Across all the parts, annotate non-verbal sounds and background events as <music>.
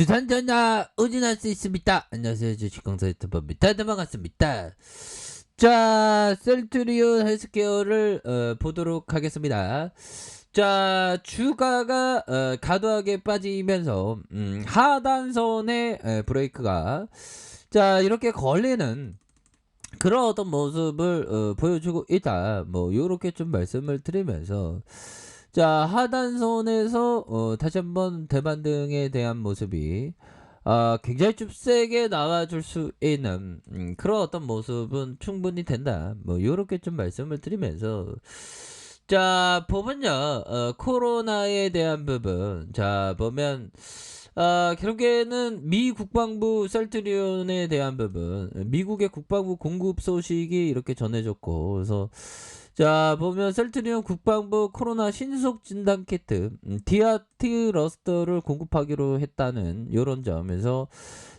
두산 전화 의진할 수 있습니다. 안녕하세요. 주식공사 유튜버입니다. 네, 반갑습니다. 자, 셀트리온 헬스케어를 어, 보도록 하겠습니다. 자, 주가가 어, 과도하게 빠지면서 음, 하단선의 에, 브레이크가 자 이렇게 걸리는 그런 어떤 모습을 어, 보여주고 있다. 뭐 요렇게 좀 말씀을 드리면서 자 하단선에서 어, 다시 한번 대반 등에 대한 모습이 아, 굉장히 좀 세게 나와줄 수 있는 음, 그런 어떤 모습은 충분히 된다. 뭐 요렇게 좀 말씀을 드리면서. 자 보면요 어, 코로나에 대한 부분. 자 보면 아, 결국에는 미 국방부 셀트리온에 대한 부분, 미국의 국방부 공급 소식이 이렇게 전해졌고, 그래서 자 보면 셀트리온 국방부 코로나 신속 진단 키트 음, 디아트 러스터를 공급하기로 했다는 이런 점에서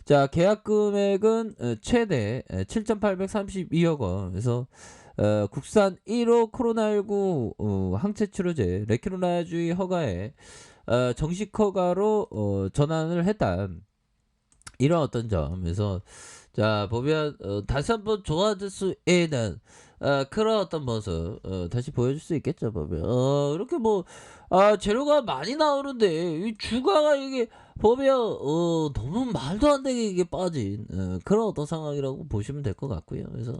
자 계약 금액은 어, 최대 7,832억 원. 그래서 어, 국산 1호 코로나19 어, 항체 치료제 레키로나주의 허가에 어, 정식 허가로 어, 전환을 했다. 이런 어떤 점에서 자 보면 어, 다시 한번 좋아질 수 있는 어, 그런 어떤 모습 어, 다시 보여줄 수 있겠죠 보면 어, 이렇게 뭐 아, 재료가 많이 나오는데 이 주가가 이게 보면 어, 너무 말도 안 되게 이게 빠진 어, 그런 어떤 상황이라고 보시면 될 것 같고요. 그래서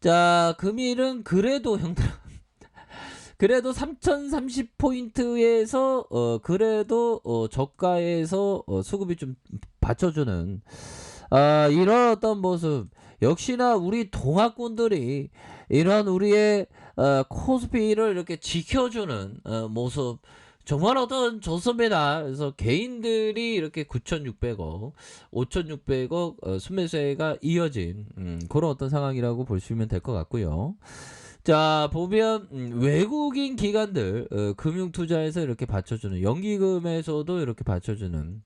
자 금일은 그래도 형들 그래도 3030포인트에서 어 그래도 어 저가에서 어 수급이 좀 받쳐주는 아 이런 어떤 모습 역시나 우리 동학군들이 이런 우리의 어 코스피를 이렇게 지켜주는 어 모습 정말 어떤 좋습니다. 그래서 개인들이 이렇게 9,600억, 5,600억 어, 순매수가 이어진 음, 그런 어떤 상황이라고 보시면 될 것 같고요. 자 보면 음, 외국인 기관들 어, 금융투자에서 이렇게 받쳐주는 연기금에서도 이렇게 받쳐주는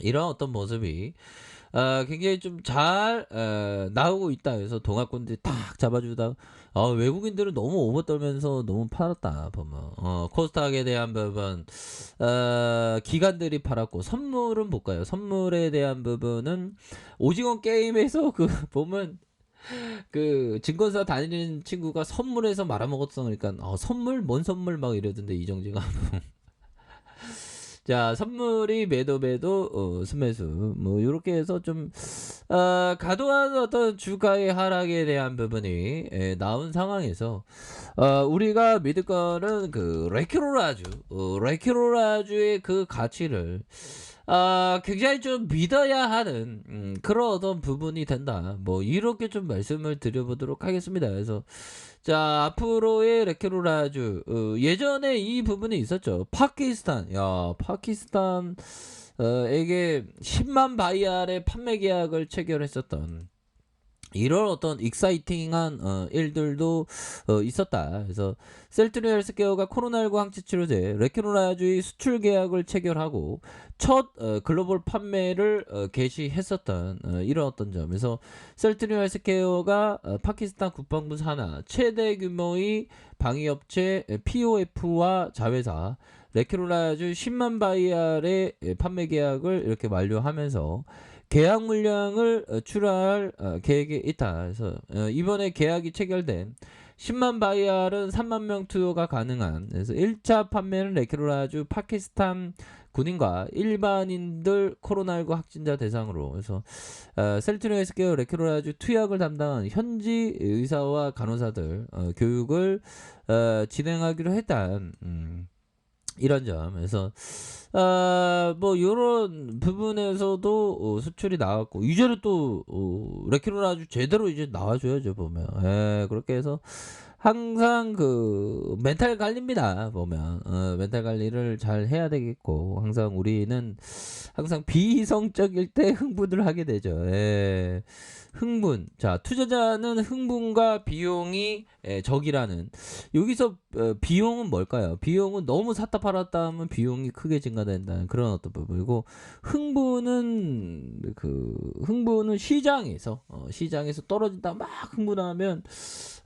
이런 어떤 모습이 어, 굉장히 좀잘 어, 나오고 있다. 그래서 동학군들이 탁 잡아주다. 어, 외국인들은 너무 오버 떨면서 너무 팔았다. 보면 어, 코스닥에 대한 부분 어, 기관들이 팔았고 선물은 볼까요? 선물에 대한 부분은 오징어 게임에서 그 <laughs> 보면 그 증권사 다니는 친구가 선물해서 말아먹었어. 그러니까 어, 선물? 뭔 선물? 막 이러던데 이정재가. <laughs> 자 선물이 매도 매도 어, 순매수. 뭐 이렇게 해서 좀 어, 과도한 어떤 주가의 하락에 대한 부분이 에, 나온 상황에서 어, 우리가 믿을 거는 그 레키로라주 어, 레키로라주의 그 가치를 아, 굉장히 좀 믿어야 하는 음, 그런 어떤 부분이 된다. 뭐 이렇게 좀 말씀을 드려보도록 하겠습니다. 그래서 자 앞으로의 레케로라주 어, 예전에 이 부분이 있었죠. 파키스탄, 야 파키스탄 어에게 10만 바이알의 판매 계약을 체결했었던 이런 어떤 익사이팅한 어, 일들도 어, 있었다. 그래서 셀트리 헬스케어가 코로나19 항체 치료제 레키노라주의 수출 계약을 체결하고 첫 어, 글로벌 판매를 어, 개시했었던 어, 이런 어떤 점에서 셀트리 헬스케어가 어, 파키스탄 국방부 산하 최대 규모의 방위업체 POF와 자회사 레키노라주 10만 바이알의 판매 계약을 이렇게 완료하면서 계약 물량을 어, 출하할 어, 계획이 있다. 그래서 어, 이번에 계약이 체결된 10만 바이알은 3만 명 투여가 가능한 그래서 1차 판매는 레키로라주 파키스탄 군인과 일반인들 코로나19 확진자 대상으로 그래서 어, 셀트리오 헬스케어 레키로라주 투약을 담당한 현지 의사와 간호사들 어, 교육을 어, 진행하기로 했다. 음, 이런 점. 그래서 아, 뭐 요런 부분에서도 어, 수출이 나왔고 이제는 또 어, 레키로는 아주 제대로 이제 나와줘야죠 보면. 예, 그렇게 해서 항상 그 멘탈 관리입니다 보면 어, 멘탈 관리를 잘 해야 되겠고 항상 우리는 항상 비이성적일 때 흥분을 하게 되죠. 예. 흥분. 자, 투자자는 흥분과 비용이 예, 적이라는. 여기서 어, 비용은 뭘까요? 비용은 너무 샀다 팔았다 하면 비용이 크게 증가된다는 그런 어떤 부분이고 흥분은 그 흥분은 시장에서 어, 시장에서 떨어진다 막 흥분하면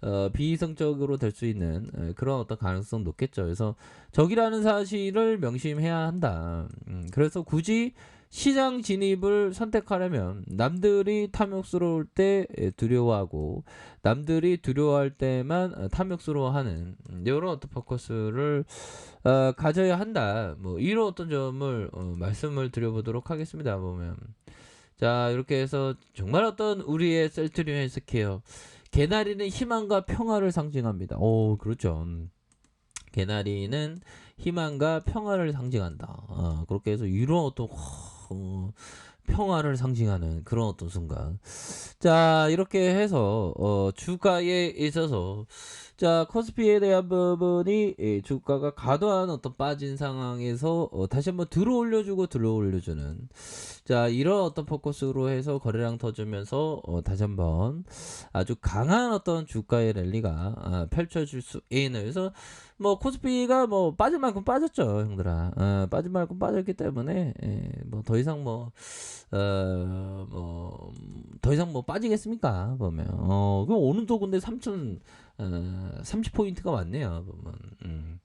어, 비이성적 적극적으로 될 수 있는 에, 그런 어떤 가능성 높겠죠. 그래서 적이라는 사실을 명심해야 한다. 음, 그래서 굳이 시장 진입을 선택하려면 남들이 탐욕스러울 때 에, 두려워하고 남들이 두려워할 때만 어, 탐욕스러워하는 음, 이런 어떤 포커스를 어, 가져야 한다. 뭐 이런 어떤 점을 어, 말씀을 드려보도록 하겠습니다. 보면 자 이렇게 해서 정말 어떤 우리의 셀트리온 헬스케어 개나리는 희망과 평화를 상징합니다. 오 그렇죠. 음. 개나리는 희망과 평화를 상징한다. 어, 그렇게 해서 이런 어떤 어, 평화를 상징하는 그런 어떤 순간. 자 이렇게 해서 어, 주가에 있어서 자 코스피에 대한 부분이 예, 주가가 과도한 어떤 빠진 상황에서 어, 다시 한번 들어 올려주고 들어 올려주는 자 이런 어떤 포커스로 해서 거래량 터주면서 어, 다시 한번 아주 강한 어떤 주가의 랠리가 아, 펼쳐질 수 있는 그래서 뭐 코스피가 뭐 빠질 만큼 빠졌죠 형들아 어, 빠질 만큼 빠졌기 때문에 예, 뭐더 이상 뭐 어, 뭐, 더 이상 뭐 빠지겠습니까? 보면. 어, 그 오늘도 근데 3천, 어, 30포인트가 왔네요. 보면. 음.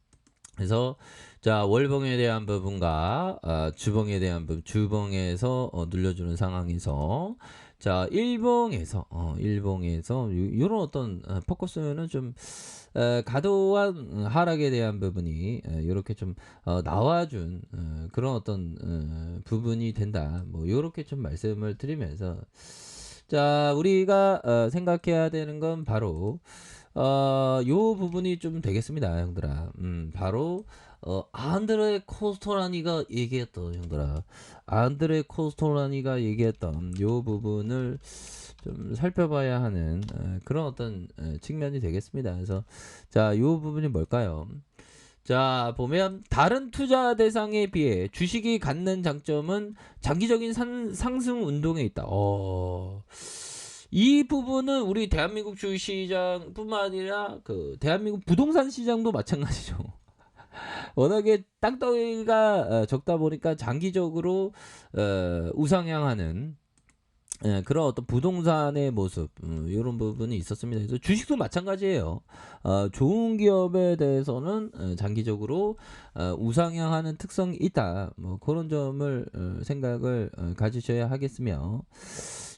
그래서, 자, 월봉에 대한 부분과, 어, 주봉에 대한 부분, 주봉에서 어, 눌려주는 상황에서, 자, 일봉에서, 어, 일봉에서, 요, 런 어떤, 어, 포커스는 좀, 어, 과도한 하락에 대한 부분이 어, 이렇게 좀 어, 나와준 어, 그런 어떤 어, 부분이 된다. 뭐 이렇게 좀 말씀을 드리면서 자 우리가 어, 생각해야 되는 건 바로 어, 요 부분이 좀 되겠습니다, 형들아. 음, 바로 어, 안드레 코스토라니가 얘기했던 형들아. 안드레 코스토라니가 얘기했던 요 부분을 좀 살펴봐야 하는 어, 그런 어떤 어, 측면이 되겠습니다. 그래서 자, 요 부분이 뭘까요? 자, 보면 다른 투자 대상에 비해 주식이 갖는 장점은 장기적인 산, 상승 운동에 있다. 어. 이 부분은 우리 대한민국 주식시장뿐만 아니라 그 대한민국 부동산 시장도 마찬가지죠. <laughs> 워낙에 땅덩이가 어, 적다 보니까 장기적으로 어, 우상향하는 예, 그런 어떤 부동산의 모습 음, 이런 부분이 있었습니다. 그래서 주식도 마찬가지예요. 어, 좋은 기업에 대해서는 어, 장기적으로 어, 우상향하는 특성이 있다. 뭐 그런 점을 어, 생각을 어, 가지셔야 하겠으며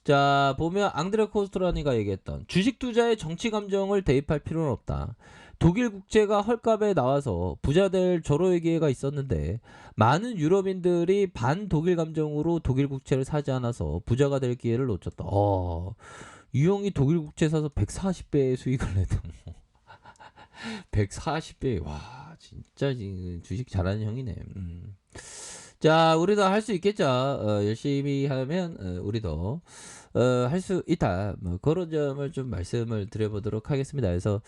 자 보면 앙드레 코스트라니가 얘기했던 주식 투자에 정치 감정을 대입할 필요는 없다. 독일 국채가 헐값에 나와서 부자 될 절호의 기회가 있었는데 많은 유럽인들이 반 독일 감정으로 독일 국채를 사지 않아서 부자가 될 기회를 놓쳤다. 어, 이 형이 독일 국채 사서 140배의 수익을 내도 140배 <laughs> 와 진짜 지금 주식 잘하는 형이네. 음. 자 우리도 할 수 있겠죠. 어, 열심히 하면 어, 우리도 어, 할 수 있다. 뭐 그런 점을 좀 말씀을 드려보도록 하겠습니다. 그래서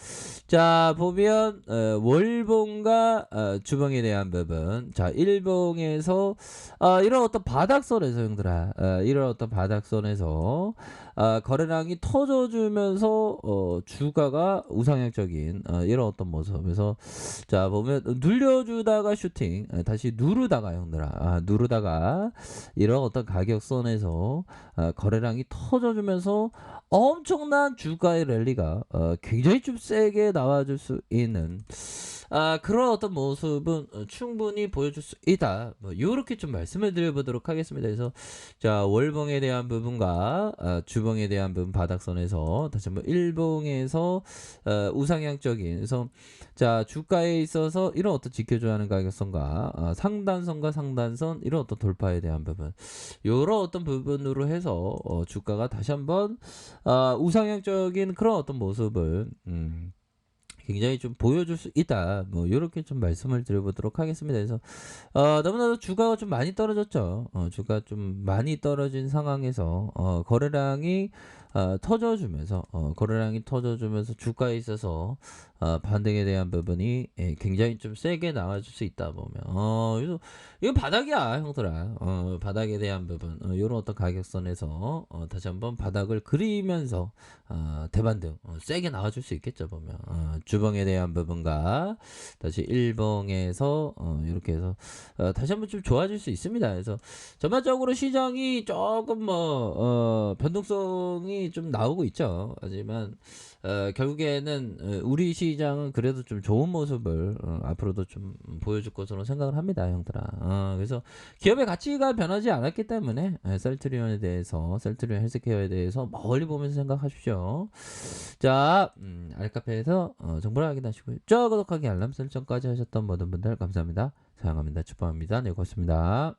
자 보면 어, 월봉과 어, 주봉에 대한 부분, 자 일봉에서 어, 이런 어떤 바닥선에서 형들아, 어, 이런 어떤 바닥선에서 어, 거래량이 터져주면서 어, 주가가 우상향적인 어, 이런 어떤 모습에서 자 보면 눌려주다가 슈팅, 어, 다시 누르다가 형들아, 아, 누르다가 이런 어떤 가격선에서 어, 거래량이 터 져주면서 엄청난 주가의 랠리가 어, 굉장히 좀 세게 나와줄 수 있는 아, 그런 어떤 모습은 어, 충분히 보여줄 수 있다. 뭐 이렇게 좀 말씀을 드려보도록 하겠습니다. 그래서 자 월봉에 대한 부분과 어, 주봉에 대한 부분 바닥선에서 다시 한번 일봉에서 어, 우상향적인 그래서 자 주가에 있어서 이런 어떤 지켜줘야 하는 가격선과 어, 상단선과 상단선 이런 어떤 돌파에 대한 부분 이런 어떤 부분으로 해서 어, 주가가 다시 한번 어, 우상향적인 그런 어떤 모습을 음, 굉장히 좀 보여줄 수 있다. 뭐 이렇게 좀 말씀을 드려보도록 하겠습니다. 그래서 어, 너무나도 주가가 좀 많이 떨어졌죠. 어, 주가 좀 많이 떨어진 상황에서 어, 거래량이 어, 터져주면서 어, 거래량이 터져주면서 주가에 있어서 어, 반등에 대한 부분이 예, 굉장히 좀 세게 나와줄 수 있다 보면 어, 그래서 이건 바닥이야 형들아 어, 바닥에 대한 부분 어, 이런 어떤 가격선에서 어, 다시 한번 바닥을 그리면서 어, 대반등 어, 세게 나와줄 수 있겠죠 보면 어, 주 주봉에 대한 부분과 다시 일봉에서 어, 이렇게 해서 어, 다시 한번 좀 좋아질 수 있습니다. 그래서 전반적으로 시장이 조금 뭐 어, 변동성이 좀 나오고 있죠. 하지만 어, 결국에는 어, 우리 시장은 그래도 좀 좋은 모습을 어, 앞으로도 좀 보여줄 것으로 생각을 합니다, 형들아. 어, 그래서 기업의 가치가 변하지 않았기 때문에 에, 셀트리온에 대해서 셀트리온 헬스케어에 대해서 멀리 보면서 생각하십시오. 자, 음, 알카페에서 어, 정보를 확인하시고요. 저 구독하기 알람 설정까지 하셨던 모든 분들 감사합니다. 사랑합니다. 축복합니다. 네, 고맙습니다.